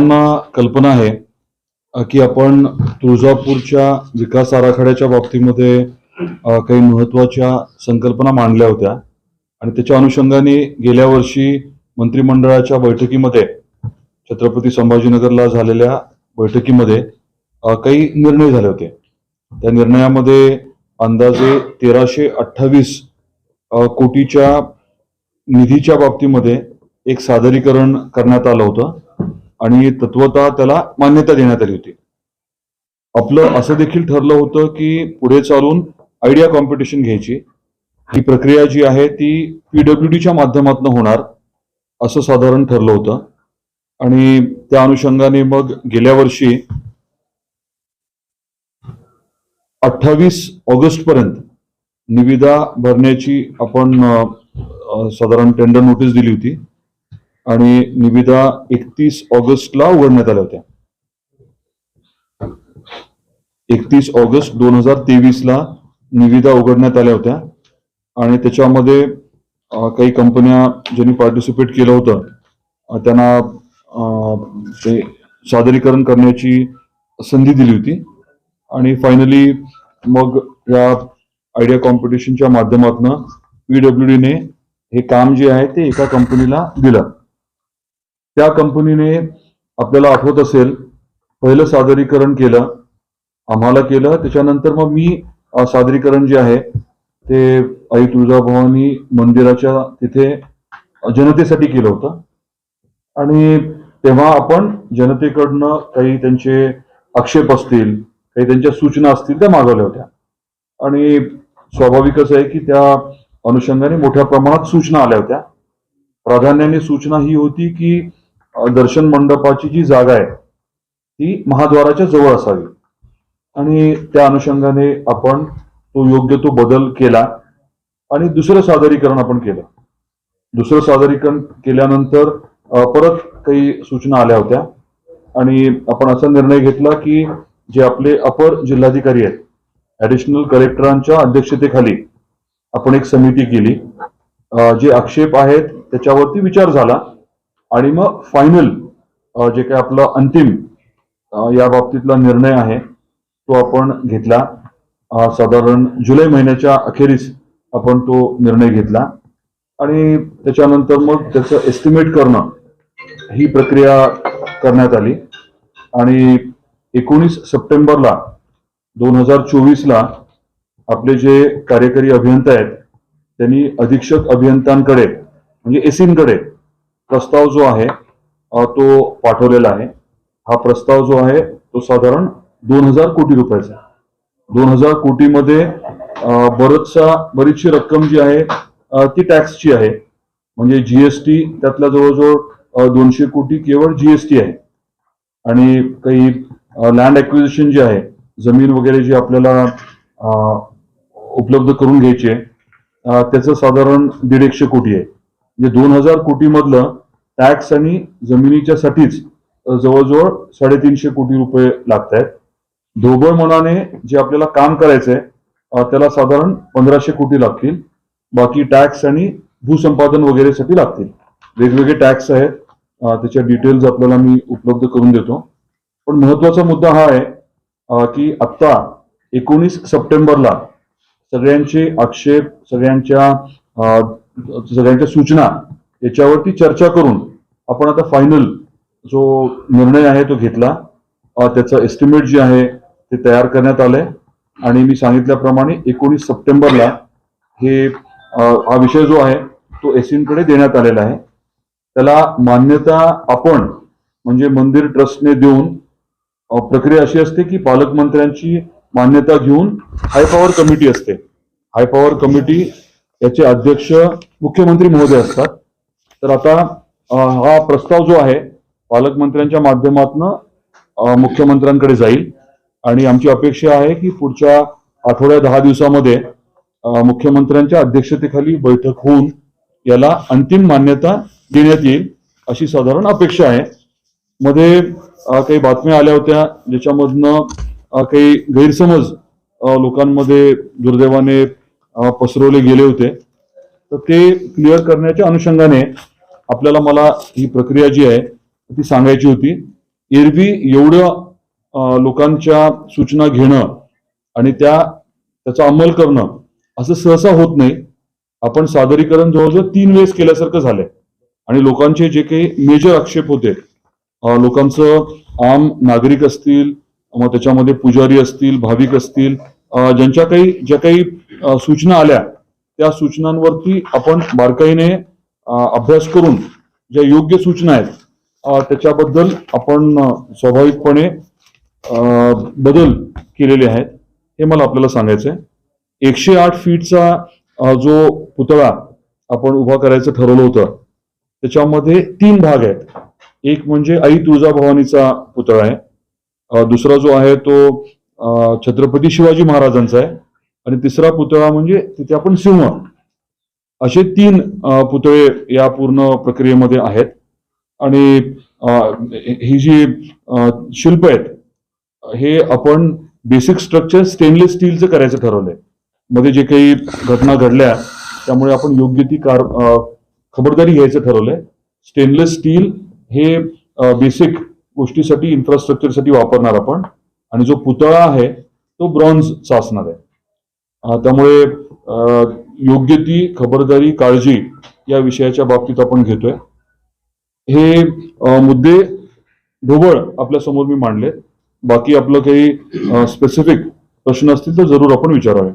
सर्वांना कल्पना आहे की आपण तुळजापूरच्या विकास आराखड्याच्या बाबतीमध्ये काही महत्त्वाच्या संकल्पना मांडल्या होत्या. आणि त्याच्या अनुषंगाने गेल्या वर्षी मंत्रिमंडळाच्या बैठकीमध्ये छत्रपती संभाजीनगरला झालेल्या बैठकीमध्ये काही निर्णय झाले होते. त्या निर्णयामध्ये अंदाजे तेराशे अठ्ठावीस कोटीच्या निधीच्या बाबतीमध्ये एक सादरीकरण करण्यात आलं होतं. आणि तत्वता त्याला मान्यता देण्यात आली होती. आपलं असं देखील ठरलं होतं की पुढे चालून आयडिया कॉम्पिटिशन घ्यायची. ही प्रक्रिया जी आहे ती पीडब्ल्यू डीच्या माध्यमातून होणार असं साधारण ठरलं होतं. आणि त्या अनुषंगाने मग गेल्या वर्षी अठ्ठावीस ऑगस्ट पर्यंत निविदा भरण्याची आपण साधारण टेंडर नोटीस दिली होती. आणि निविदा एकतीस ऑगस्टला उघडण्यात आल्या होत्या. एकतीस ऑगस्ट दोन हजार तेवीस ला निविदा उघडण्यात आल्या होत्या. आणि त्याच्यामध्ये काही कंपन्या ज्यांनी पार्टिसिपेट केलं होतं त्यांना ते सादरीकरण करण्याची संधी दिली होती. आणि फायनली मग या आयडिया कॉम्पिटिशनच्या माध्यमातून पीडब्ल्यू डीने हे काम जे आहे ते एका कंपनीला दिलं. त्या कंपनीने आपल्याला आठवत असेल पहिलं सादरीकरण केलं आम्हाला केलं. त्याच्यानंतर मग मी सादरीकरण जे आहे ते आई तुळजाभवानी मंदिराच्या तिथे जनतेसाठी केलं होतं. आणि तेव्हा आपण जनतेकडनं काही त्यांचे आक्षेप असतील काही त्यांच्या सूचना असतील त्या मागवल्या होत्या. आणि स्वाभाविकच आहे की त्या अनुषंगाने मोठ्या प्रमाणात सूचना आल्या होत्या. प्राधान्याने सूचना ही होती की दर्शन मंडपाची जी जागा आहे ती महाद्वाराच्या जवळ असावी. आणि त्या अनुषंगाने आपण तो योग्य तो बदल केला आणि दुसरं सादरीकरण आपण केलं. दुसरं सादरीकरण केल्यानंतर परत काही सूचना आल्या होत्या. आणि आपण असा निर्णय घेतला की जे आपले अपर जिल्हाधिकारी आहेत ऍडिशनल कलेक्टरांच्या अध्यक्षतेखाली आपण एक समिती केली. जे आक्षेप आहेत त्याच्यावरती विचार झाला. आणि मग फायनल जे काही आपला अंतिम या बाबतीतला निर्णय आहे तो आपण घेतला. साधारण जुलै महिन्याच्या अखेरीस आपण तो निर्णय घेतला. आणि त्याच्यानंतर मग त्याचं एस्टिमेट करणं ही प्रक्रिया करण्यात आली. आणि एकोणीस सप्टेंबरला दोन हजार चोवीसला आपले जे कार्यकारी अभियंता आहेत त्यांनी अधीक्षक अभियंत्यांकडे म्हणजे एसीनकडे प्रस्ताव जो आहे तो पाठवलेला आहे. हा प्रस्ताव जो आहे तो साधारण दोन हजार कोटी रुपयाचा दोन हजार कोटीमध्ये बरचसा बरीचशी रक्कम जी आहे ती टॅक्सची आहे. म्हणजे जीएसटी त्यातला जवळजवळ दोनशे कोटी केवळ जीएसटी आहे. आणि काही लँड ॲक्विजिशन जे आहे जमीन वगैरे जी आपल्याला उपलब्ध करून घ्यायची आहे त्याचं साधारण दीड एकशे कोटी आहे. म्हणजे दोन हजार कोटी मधलं टॅक्स आणि जमिनीच्या साठीच जवळजवळ साडेतीनशे कोटी रुपये लागत आहेत ढोबळ मनाने जे आपल्याला काम करायचंय त्याला साधारण पंधराशे कोटी लागतील. बाकी टॅक्स आणि भूसंपादन वगैरेसाठी लागतील. वेगवेगळे टॅक्स आहेत. त्याच्या डिटेल्स आपल्याला मी उपलब्ध करून देतो. पण महत्त्वाचा मुद्दा हा आहे की आत्ता एकोणीस सप्टेंबरला सगळ्यांचे आक्षेप सगळ्यांच्या सगळ्यांच्या सूचना याच्यावरती चर्चा करून आपण आता फायनल जो निर्णय आहे तो घेतला. त्याचं एस्टिमेट जे आहे ते तयार करण्यात आलंय. आणि मी सांगितल्याप्रमाणे एकोणीस सप्टेंबरला हे हा विषय जो आहे तो एसीनकडे देण्यात आलेला आहे. त्याला मान्यता आपण म्हणजे मंदिर ट्रस्टने देऊन प्रक्रिया अशी असते की पालकमंत्र्यांची मान्यता घेऊन हाय पॉवर कमिटी असते. हाय पॉवर कमिटी याचे अध्यक्ष मुख्यमंत्री महोदय असतात. तर आता हा प्रस्ताव जो आहे पालकमंत्र्यांच्या माध्यमातून मुख्यमंत्र्यांकडे जाईल. आणि आमची अपेक्षा आहे की पुढच्या आठवड्या दहा दिवसामध्ये मुख्यमंत्र्यांच्या अध्यक्षतेखाली बैठक होऊन याला अंतिम मान्यता देण्यात येईल अशी साधारण अपेक्षा आहे. मध्ये काही बातम्या आल्या होत्या ज्याच्यामधनं काही गैरसमज लोकांमध्ये दुर्दैवाने पसरवले गेले होते. तर ते क्लिअर करण्याच्या अनुषंगाने आपल्याला मला ही प्रक्रिया जी आहे ती सांगायची होती. एरवी एवढं लोकांच्या सूचना घेणं आणि त्या त्याचा अंमल करणं असं सहसा होत नाही. आपण सादरीकरण जवळजवळ तीन वेळेस केल्यासारखं झालंय. आणि लोकांचे जे काही मेजर आक्षेप होते लोकांचं आम नागरिक असतील मग त्याच्यामध्ये पुजारी असतील भाविक असतील ज्यांच्या काही ज्या काही सूचना आल्या त्या सूचनांवरती आपण बारकाईने अभ्यास करून ज्या योग्य सूचना आहेत त्याच्याबद्दल आपण स्वाभाविकपणे बदल केलेले आहेत हे मला आपल्याला सांगायचं आहे एकशे आठ फीटचा जो पुतळा आपण उभा करायचं ठरवलं होतं त्याच्यामध्ये तीन भाग आहेत. एक म्हणजे आई तुळजाभवानीचा पुतळा आहे. दुसरा जो आहे तो छत्रपती शिवाजी महाराजांचा आहे. आणि तिसरा पुतळा म्हणजे तिथे आपण सिंह. असे तीन पुतळे या पूर्ण प्रक्रियेमध्ये आहेत. आणि ही जी शिल्प आहेत हे आपण बेसिक स्ट्रक्चर स्टेनलेस स्टीलचं करायचं ठरवलंय. मध्ये जे काही घटना घडल्या त्यामुळे आपण योग्य ती कार खबरदारी घ्यायचं ठरवलंय. स्टेनलेस स्टील हे बेसिक गोष्टीसाठी इन्फ्रास्ट्रक्चरसाठी वापरणार आपण. आणि जो पुतळा आहे तो ब्रॉन्झचा असणार आहे. त्यामुळे योग्य ती खबरदारी काळजी या विषयाच्या बाबतीत आपण घेतोय. हे मुद्दे ढोबळ आपल्यासमोर मी मांडले. बाकी आपलं काही स्पेसिफिक प्रश्न असतील तर जरूर आपण विचारावे.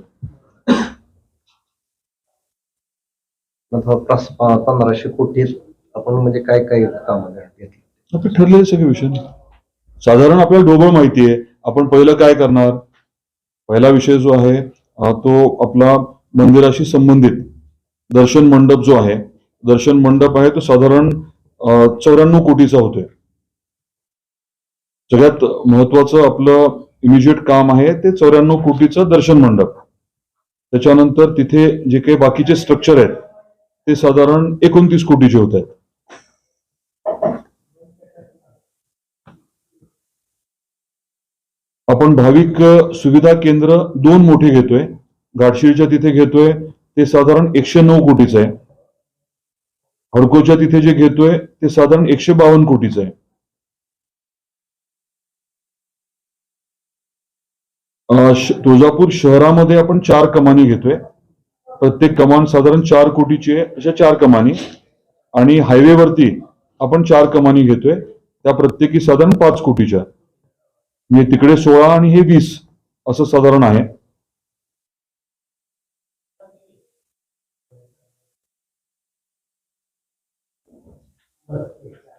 पंधराशे कोटीत आपण म्हणजे काय काय ठरलेले सगळे विषय. साधारण आपल्याला ढोबळ माहिती आहे. आपण पहिलं काय करणार? पहिला विषय जो आहे तो आपला मंदिराशी संबंधित दर्शन मंडप जो आहे दर्शन मंडप आहे तो साधारण चौऱ्याण्णव कोटीचा होतोय. सगळ्यात महत्वाचं आपलं इमिजिएट काम आहे ते चौऱ्याण्णव कोटीचं दर्शन मंडप. त्याच्यानंतर तिथे जे काही बाकीचे स्ट्रक्चर आहेत ते साधारण एकोणतीस कोटीचे होत आहेत. आपण भाविक सुविधा केंद्र दोन मोठे घेतोय. घाटशिळच्या तिथे घेतोय. ते साधारण एकशे नऊ कोटीचं आहे. हडकोच्या तिथे जे घेतोय ते साधारण एकशे बावन्न कोटीचं आहे. तुळजापूर शहरामध्ये आपण चार कमानी घेतोय. प्रत्येक कमान साधारण चार कोटीची आहे. अशा चार कमानी. आणि हायवेवरती आपण चार कमानी घेतोय. त्या प्रत्येकी साधारण पाच कोटीच्या. म्हणजे तिकडे सोळा आणि हे वीस असं साधारण आहे.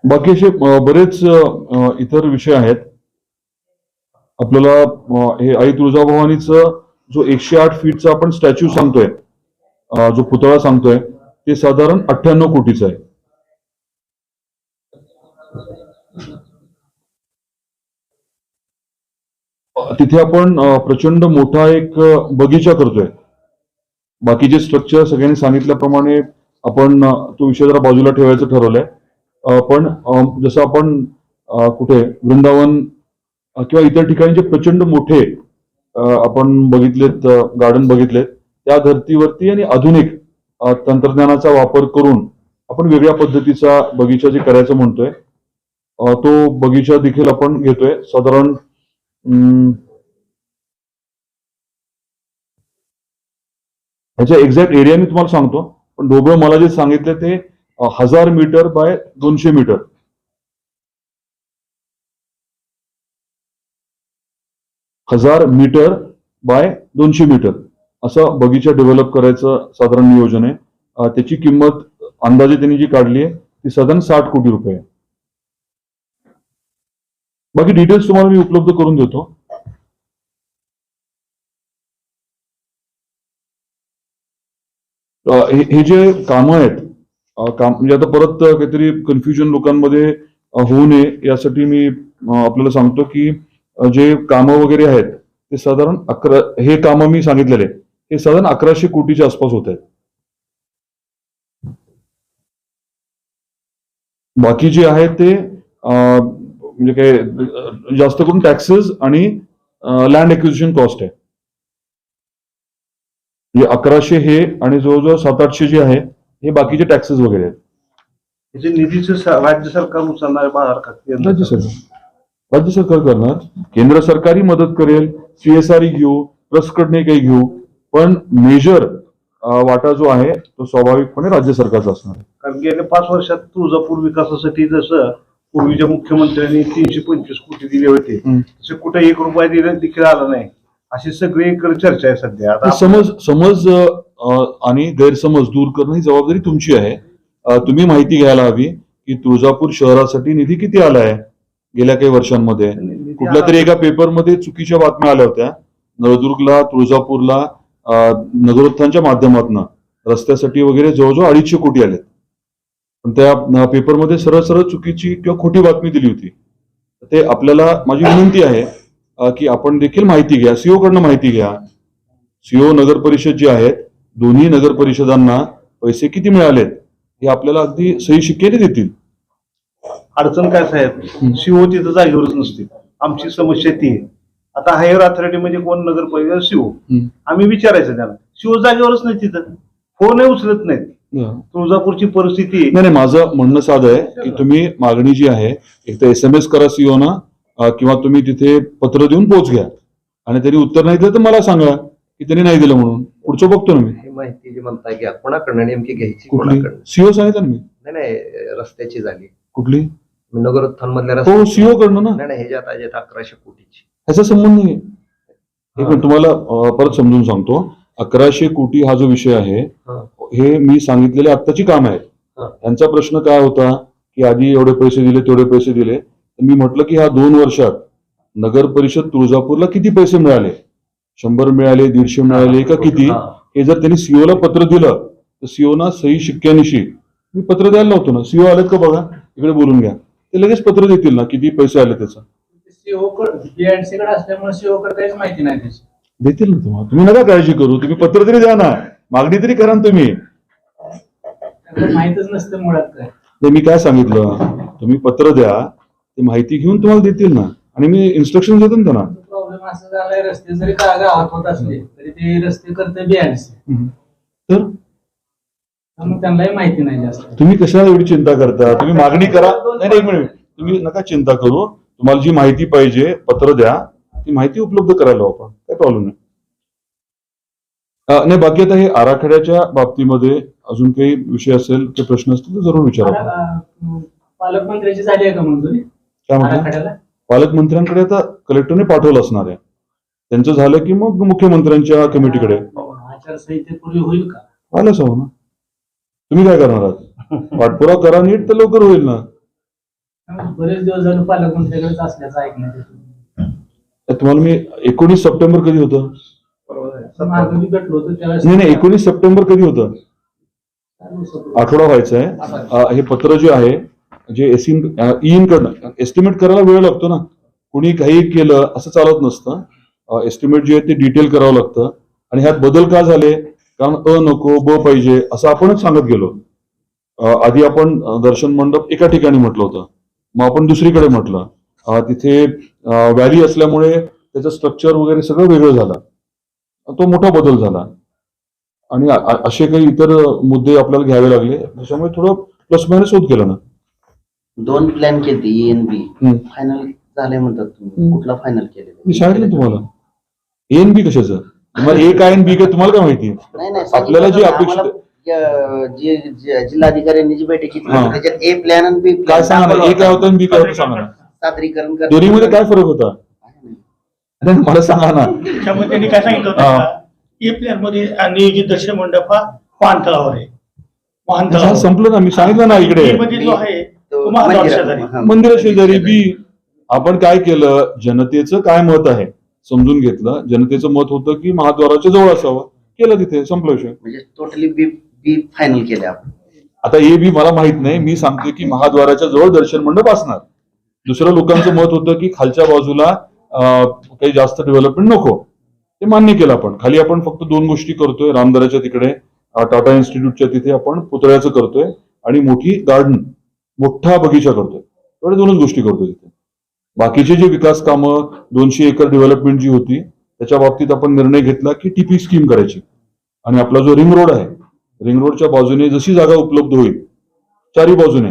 बाकी असे बरेच इतर विषय आहेत. आपल्याला हे आई तुळजाभवानीचं जो एकशे आठ फीटचा आपण स्टॅच्यू सांगतोय जो पुतळा सांगतोय ते साधारण अठ्ठ्याण्णव कोटीचं आहे. तिथे आपण प्रचंड मोठा एक बगीचा करतोय. बाकीचे स्ट्रक्चर सगळ्यांनी सांगितल्याप्रमाणे आपण तो विषय जरा बाजूला ठेवायचं ठरवलंय. पण जसं आपण कुठे वृंदावन किंवा इतर ठिकाणी जे प्रचंड मोठे आपण बघितलेत गार्डन बघितलेत त्या धर्तीवरती आणि आधुनिक तंत्रज्ञानाचा वापर करून आपण वेगळ्या पद्धतीचा बगीचा जे करायचं म्हणतोय तो बगीचा देखील आपण घेतोय. साधारण ह्याच्या एक्झॅक्ट एरिया मी तुम्हाला सांगतो. पण ढोबळ मला जे सांगितलं ते हजार मीटर बाय दोनशे मीटर हजार मीटर बाय दोनशे मीटर असं बगीचा डेव्हलप करायचं साधारण नियोजन आहे. त्याची किंमत अंदाजे त्यांनी जी काढली आहे ती साधारण साठ कोटी रुपये आहे. बाकी डिटेल्स तुम्हाला मी उपलब्ध करून देतो. हे हे जे कामं आहेत काम म्हणजे आता परत काहीतरी कन्फ्युजन लोकांमध्ये होऊ नये यासाठी मी आपल्याला सांगतो की जे कामं वगैरे आहेत ते साधारण अकरा हे कामं मी सांगितलेले हे साधारण अकराशे कोटीच्या आसपास होत आहेत. बाकी जे आहे ते म्हणजे काय जास्त करून टॅक्सेस आणि लँड एक्विजिशन कॉस्ट आहे. म्हणजे अकराशे हे आणि जवळजवळ सात आठशे जे आहे हे बाकीचे टॅक्सेस वगैरे आहेत. त्याचे निधीचं राज्य सरकार उचलणार राज्य सरकार. राज्य सरकार करणार. केंद्र सरकारही मदत करेल सीएसआर घेऊ ट्रस्टकडने काही घेऊ पण मेजर वाटा जो आहे तो स्वाभाविकपणे राज्य सरकारचा असणार कारण गेल्या पाच वर्षात तुळजापूर विकासासाठी जसं पूर्वीच्या मुख्यमंत्र्यांनी तीनशे पंचवीस कोटी दिले होते. तसे कुठे एक रुपया दिला देखील आला नाही. अशी सगळीकडे चर्चा आहे सध्या. आता समज समज आणि गैरसमज दूर करणं ही जबाबदारी तुमची आहे. तुम्ही माहिती घ्यायला हवी की तुळजापूर शहरासाठी निधी किती आलाय गेल्या काही वर्षांमध्ये? कुठल्या तरी एका पेपरमध्ये चुकीच्या बातम्या आल्या होत्या. नळदुर्गला तुळजापूरला नगरोत्थानच्या माध्यमातून रस्त्यासाठी वगैरे जवळजवळ अडीचशे कोटी आले त्या पेपरमध्ये सरळ सरळ चुकीची किंवा खोटी बातमी दिली होती. ते आपल्याला माझी विनंती आहे की आपण देखील माहिती घ्या सीओ कडनं माहिती घ्या. सीओ नगर परिषद जी आहेत दोन्ही नगर परिषदांना पैसे किती मिळालेत हे आपल्याला अगदी सही शिक्क्याने देतील. अडचण काय साहेब? शिव तिथं जागेवरच नसते. आमची समस्या ती आहे. आता हायर अथॉरिटी म्हणजे कोण? नगर परिषद हम्म. आम्ही विचारायचं त्याला शिव जागेवरच नाही तिथं. फोनही उचलत नाहीत. नाही तुळजापूरची परिस्थिती नाही माझं म्हणणं साधं आहे की तुम्ही मागणी जी आहे एक तर एस एम एस करा सीओ ना किंवा तुम्ही तिथे पत्र देऊन पोच घ्या. आणि त्यांनी उत्तर नाही दिलं तर मला सांगा की त्यांनी नाही दिलं म्हणून. पुढचं बघतो ना मी. ही माहिती जी म्हणताय घ्या कोणाकडनं नेमकी घ्यायची कुठली? कोणाकडनं? सीओ सांगितलं ना मी. नाही नाही रस्त्याची झाली. कुठली? नगरोत्थान मधल्या हो सीओ कडनं ना. नाही नाही ह्याच्यात आहेत अकराशे कोटीची. ह्याचा संबंध नाही. एक मिनिट तुम्हाला अं, परत समजून सांगतो. अकराशे कोटी हा जो विषय आहे हा. हे मी सांगितलेले आत्ताची काम आहेत. त्यांचा प्रश्न काय होता की आधी एवढे पैसे दिले तेवढे पैसे दिले. तर मी म्हटलं की ह्या दोन वर्षात नगर परिषद तुळजापूरला किती पैसे मिळाले? शंभर मिळाले दीडशे मिळाले का किती? हा. जर त्यांनी सीओला पत्र दिलं तर सीओना सही शिक्क्यानिशी मी पत्र द्यायला नव्हतं ना. सीओ आलेत का बघा? इकडे बोलून घ्या. ते लगेच पत्र देतील ना किती पैसे आले त्याचं. सीओ बीएनसी कडे असल्यामुळे सीओ कडे काहीच माहिती नाही त्याची. देतील ना तुम्हाला. तुम्ही नका काळजी करू. तुम्ही पत्र तरी द्या ना. मागणी तरी करा ना तुम्ही. माहितच नसतं मुळात काय. ते मी काय सांगितलं? तुम्ही पत्र द्या ते माहिती घेऊन तुम्हाला देतील ना. आणि मी इन्स्ट्रक्शन देतो ना त्यांना. प्रॉब्लेम असं झालाय रस्ते जरी का गावात होत असले तरी ते रस्ते करते तर? मग त्यांनाही माहिती नाही जास्त. तुम्ही कशाला एवढी चिंता करता? तुम्ही मागणी करा. नाही नाही, एक मिनिट. तुम्ही नका चिंता करू. तुम्हाला जी माहिती पाहिजे पत्र द्या. ती माहिती उपलब्ध करायला लावू आपण. काय प्रॉब्लेम नाही. नाही बाकी आता हे आराखड्याच्या बाबतीमध्ये अजून काही विषय असेल ते प्रश्न असतील तर जरूर विचारा. पालकमंत्र्याची झाली आहे का मंजुरी काय पालकमंत्र्यांकडे आता कलेक्टरने पाठवलं असणार आहे. त्यांचं झालं की मग मुख्यमंत्र्यांच्या कमिटीकडे. आचारसंहितेपूर्वी होईल का? आलंच हवं ना. तुम्ही काय करणार आहात? पाठपुरावा करा नीट तर लवकर होईल ना. बरेच दिवस झाले पालकमंत्र्याकडेच असल्याचं ऐकण्यात तुम्हाला मी एकोणीस सप्टेंबर कधी होतं? मागं मी भेटलो होतो त्यावेळेस नाही नाही एकोणीस सप्टेंबर कधी होतं? आठवडा व्हायचा आहे. हे पत्र जे आहे जे एसिन इन कडनं एस्टिमेट करायला वेळ लागतो ना. कुणी काही केलं असं चालत नसतं. एस्टिमेट जे आहे ते डिटेल करावं लागतं. आणि ह्यात बदल का झाले? कारण अ नको ब पाहिजे असं आपणच सांगत गेलो. आधी आपण दर्शन मंडप एका ठिकाणी म्हटलं होतं. मग आपण दुसरीकडे म्हटलं. तिथे व्हॅली असल्यामुळे त्याचं स्ट्रक्चर वगैरे सगळं वेगळं झालं. तो मोठा बदल झाला. आणि असे काही इतर मुद्दे आपल्याला घ्यावे लागले त्याच्यामुळे थोडं प्लस मायनस होत गेलं ना. दोन प्लॅन केले एन बी. फायनल झाले म्हणतात तुम्ही. कुठला फायनल मी केलेला सांगितलं तुम्हाला. ए एन बी कशाचं? तुम्हाला ए काय बी काय तुम्हाला काय माहिती? नाही नाही आपल्याला जे अपेक्षित- जे जिल्हाधिकाऱ्यांनी जी बैठक घेतली त्याच्यात ए प्लॅन आणि बी काय सांगा ए काय होतं बी काय होतं सांगा सादरीकरण दोन्हीमध्ये काय फरक होता? नाही, मला सांगा ना. त्यामुळे त्यांनी काय सांगितलं होतं हा. का? ए प्लॅनमध्ये नियोजित दर्शन मंडप हा आहे. वाहनतळावर संपलं ना मी सांगितलं ना इकडे. B मध्ये जो आहे तो महाद्वार शेजारी. मंदिरा शेजारी बी आपण काय केलं जनतेचं काय मत आहे? समजून घेतलं. जनतेचं मत होतं की महाद्वाराच्या जवळ असावं. केलं तिथे संपला विषय. म्हणजे टोटली बी बी फायनल केले आपण. आता हे बी मला माहीत नाही. मी सांगते की महाद्वाराच्या जवळ दर्शन मंडप असणार. दुसरं लोकांचं मत होतं की खालच्या बाजूला काही जास्त डेव्हलपमेंट नको. ते मान्य केलं आपण. खाली आपण फक्त दोन गोष्टी करतोय. रामदराच्या तिकडे टाटा इन्स्टिट्यूटच्या तिथे आपण पुतळ्याचं करतोय आणि मोठी गार्डन मोठा बगीचा करतोय. एवढ्या दोनच गोष्टी करतोय तिथे. बाकीचे जे विकास कामं दोनशे एकर डेव्हलपमेंट जी होती त्याच्या बाबतीत आपण निर्णय घेतला की टीपी स्कीम करायची. आणि आपला जो रिंग रोड आहे रिंग रोडच्या बाजूने जशी जागा उपलब्ध होईल चारी बाजूने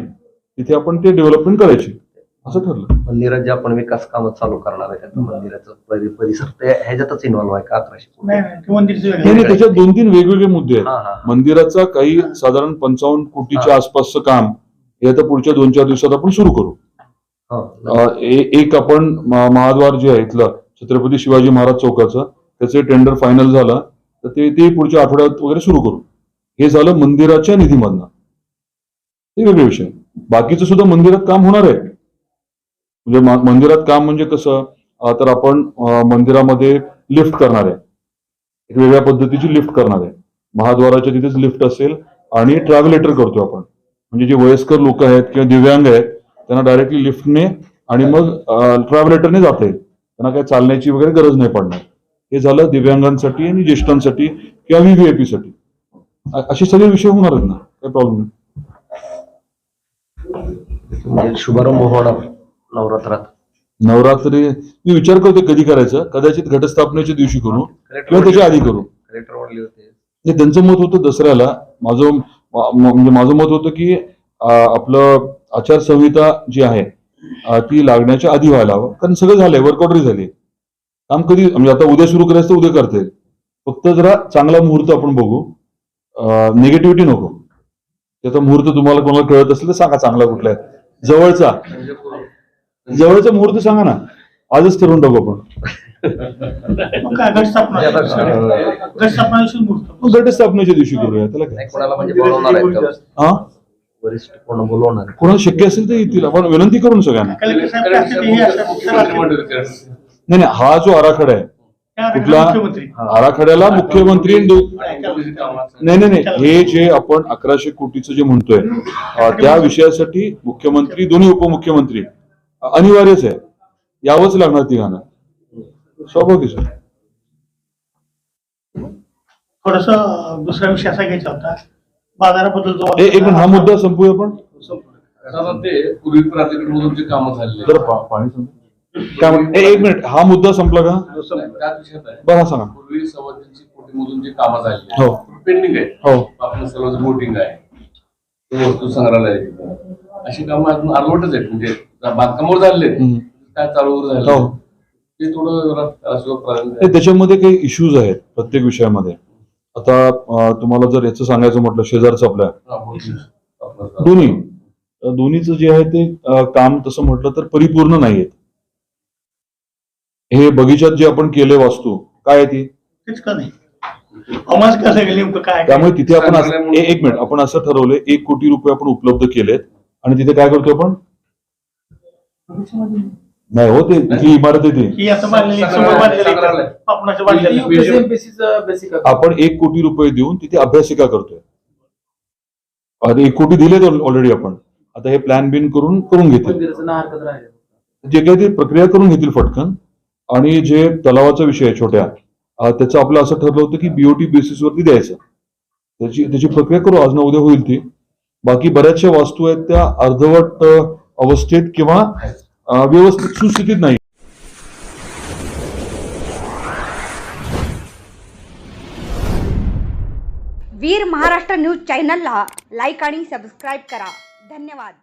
तिथे आपण ते डेव्हलपमेंट करायची. असं ठरलं. मंदिरात जे आपण विकास कामं चालू करणार आहे त्याचं मंदिराचं परि- परिसर ते ह्याच्यातच इन्व्हॉल्व आहे का अकराशे कोटी? नाही नाही ते मंदिरचं नाही वेगळं. नाही, त्याच्यात दोन तीन वेगवेगळे मुद्दे हा, आहेत हा. मंदिराचा काही साधारण पंचावन्न कोटीच्या आसपासचं काम हे आता पुढच्या दोन चार दिवसात आपण सुरू करू. हा. अ, ए- एक आपण म- महाद्वार जे आहे इथलं छत्रपती शिवाजी महाराज चौकाचं त्याचे टेंडर फायनल झालं तर ते ते पुढच्या आठवड्यात वगैरे सुरू करू. हे झालं मंदिराच्या निधीमधनं. हे वेगळे विषय. बाकीचं सुद्धा मंदिरात काम होणार आहे. म्हणजे मंदिरात काम म्हणजे कसं? तर आपण मंदिरामध्ये लिफ्ट करणार आहे. एक वेगळ्या पद्धतीची लिफ्ट करणार आहे. महाद्वाराच्या तिथेच लिफ्ट असेल आणि ट्रॅव्हलेटर करतो आपण. म्हणजे जे वयस्कर लोक आहेत किंवा दिव्यांग आहेत त्यांना डायरेक्टली लिफ्टने आणि मग ट्रॅव्हलेटरने जाता. येईल त्यांना काही चालण्याची वगैरे गरज नाही पडणार. हे झालं दिव्यांगांसाठी आणि ज्येष्ठांसाठी किंवा व्हीव्हीआयपी साठी. असे सगळे विषय होणार आहेत ना? काही प्रॉब्लेम नाही. शुभारंभ होणार. नवरात्रात. नवरात्री मी विचार करतो कधी करायचं? कदाचित घटस्थापनेच्या दिवशी करू किंवा त्याच्या आधी करू. कलेक्टर वाढले होते. हे त्यांचं मत होतं दसऱ्याला. माझं म्हणजे माझं मत होतं की आपलं आचारसंहिता जी आहे ती लागण्याच्या आधी व्हायला हवं. कारण सगळं झालंय वर्कआउटरी झाली. काम कधी म्हणजे आता उद्या सुरू करायचं तर उद्या करता येईल. फक्त जरा चांगला मुहूर्त आपण बघू. निगेटिव्हिटी नको. त्याचा मुहूर्त तुम्हाला कोणाला कळत असेल तर सांगा चांगला कुठला आहे. जवळचा. जवळचा मुहूर्त सांगा ना आजच ठरवून टाकू आपण. काय घटस्थापना म्हणजे मुहूर्त. घटस्थापनेच्या दिवशी करूया त्याला काय? कोणाला म्हणजे बोलवणार आहेत का? हा? वरिष्ठ कोण बोलवणार? आहे? कोणाला शक्य असेल तर येतील. आपण विनंती करून सगळ्यांना. नाही नाही हा जो आराखडा आहे कुठला? मुख्यमंत्री. आराखड्याला मुख्यमंत्री दो- नाही नाही नाही हे जे आपण अकराशे कोटीचं जे म्हणतोय त्या विषयासाठी मुख्यमंत्री दोन्ही उपमुख्यमंत्री अनिवार्यच आहे. यावंच लागणार तिघांना. स्वाभाविक आहे थोडस दुसरा विषय असा घ्यायचा होता. बाजाराबद्दल जो ए- एक मिनिट हा मुद्दा संपूया आपण? ते पूर्वी प्राधिकरण जे कामं झालेली पा- पाणी सांग. काय म्हण- ए, एक मिनिट हा मुद्दा संपला का? त्याच विषयात आहे बरं हा सांगा. पूर्वी सव्वातीनशे कोटीमधून जे कामं झालेली हो. पेंडिंग आहे हो. आपण सर्व बोटिंग आहे. ते वस्तू संग्रहालय. अशी कामं अजून अर्धवटच आहेत म्हणजे बांधकामावर. हम्म. काय चालूवर झालं हो. ते थोडं. त्याच्यामध्ये काही इश्यूज आहेत प्रत्येक विषयामध्ये आता तुम्हाला जर याचं सांगायचं म्हटलं शेजारचं आपल्या दोन्ही दोन्हीचं जे आहे ते काम तसं म्हटलं तर परिपूर्ण नाहीयेत हे बगीचात जे आपण केले वास्तू काय आहे ती कसं गेलं नेमकं काय त्यामुळे तिथे आपण असं- ए- एक मिनिट आपण असं ठरवलंय एक कोटी रुपये आपण उपलब्ध केलेत आणि तिथे काय करतो आपण नाही हो ते तिथली इमारत आहे ती ही आता बांधलेली समोर बांधलेली आपणाच्या बांधलेली बेसिक आपण एक कोटी रुपये देऊन तिथे अभ्यासिका करतोय आणि एक कोटी दिलेत ऑलरेडी आपण आता हे प्लॅन बिन करून करून घेतील जे काही ते प्रक्रिया करून घेतील फटकन आणि जे तलावाचा विषय आहे छोट्या त्याचं आपलं असं ठरलं होतं की बीओटी बेसिसवरती द्यायचं. त्याची त्याची प्रक्रिया करू आज ना उद्या होईल ती. बाकी बऱ्याचशा वास्तू आहेत त्या अर्धवट अवस्थेत किंवा व्यवस्थित सुस्थितीत नाही. वीर महाराष्ट्र न्यूज चॅनलला लाईक आणि सबस्क्राईब करा. धन्यवाद.